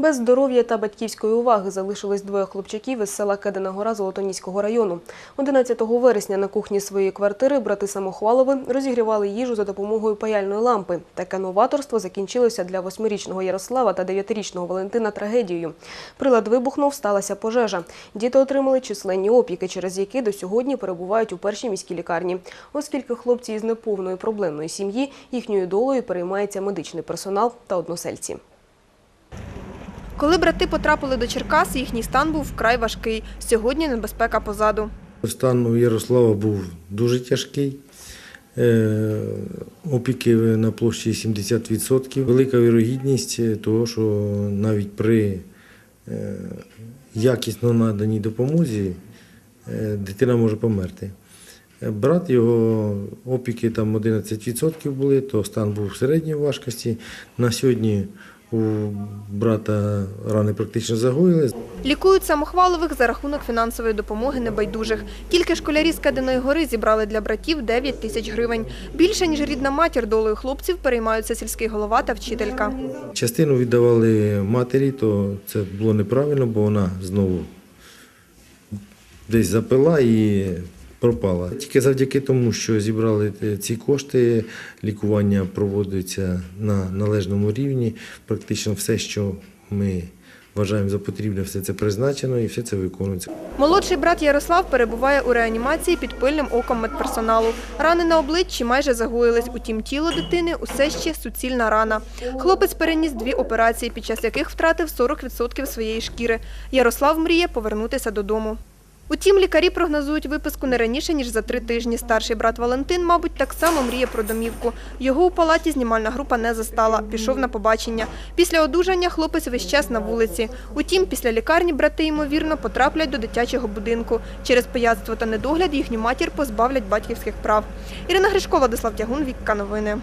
Без здоров'я та батьківської уваги залишились двоє хлопчаків із села Кедина Гора Золотоніського району. 11 вересня на кухні своєї квартири брати Самохвалови розігрівали їжу за допомогою паяльної лампи. Таке новаторство закінчилося для восьмирічного Ярослава та дев'ятирічного Валентина трагедією. Прилад вибухнув, сталася пожежа. Діти отримали численні опіки, через які до сьогодні перебувають у першій міській лікарні. Оскільки хлопці із неповної проблемної сім'ї, їхньою долею переймається медичний персонал та односельці. Коли брати потрапили до Черкас, їхній стан був вкрай важкий. Сьогодні небезпека позаду. Стан у Ярослава був дуже тяжкий. Е, Опіки на площі 70%. Велика вірогідність того, що навіть при е, якісно наданій допомозі е, дитина може померти. Брат його опіки там 11% були, то стан був середньої важкості. На сьогодні у брата рани практично загоїли. Лікують самохвалових за рахунок фінансової допомоги небайдужих. Тільки школярі з Кединої гори зібрали для братів 9 тисяч гривень. Більше, ніж рідна матір долею хлопців, переймаються сільський голова та вчителька. Частину віддавали матері, то це було неправильно, бо вона знову десь запила і пропала. Тільки завдяки тому, що зібрали ці кошти, лікування проводиться на належному рівні. Практично все, що ми вважаємо за потрібне, все це призначено і все це виконується. Молодший брат Ярослав перебуває у реанімації під пильним оком медперсоналу. Рани на обличчі майже загоїлись, утім тіло дитини усе ще суцільна рана. Хлопець переніс дві операції, під час яких втратив 40% своєї шкіри. Ярослав мріє повернутися додому. Утім, лікарі прогнозують виписку не раніше, ніж за три тижні. Старший брат Валентин, мабуть, так само мріє про домівку. Його у палаті знімальна група не застала, пішов на побачення. Після одужання хлопець весь час на вулиці. Утім, після лікарні брати, ймовірно, потраплять до дитячого будинку. Через пияцтво та недогляд їхню матір позбавлять батьківських прав. Ірина Гришко, Владислав Тягун, Вікка Новини.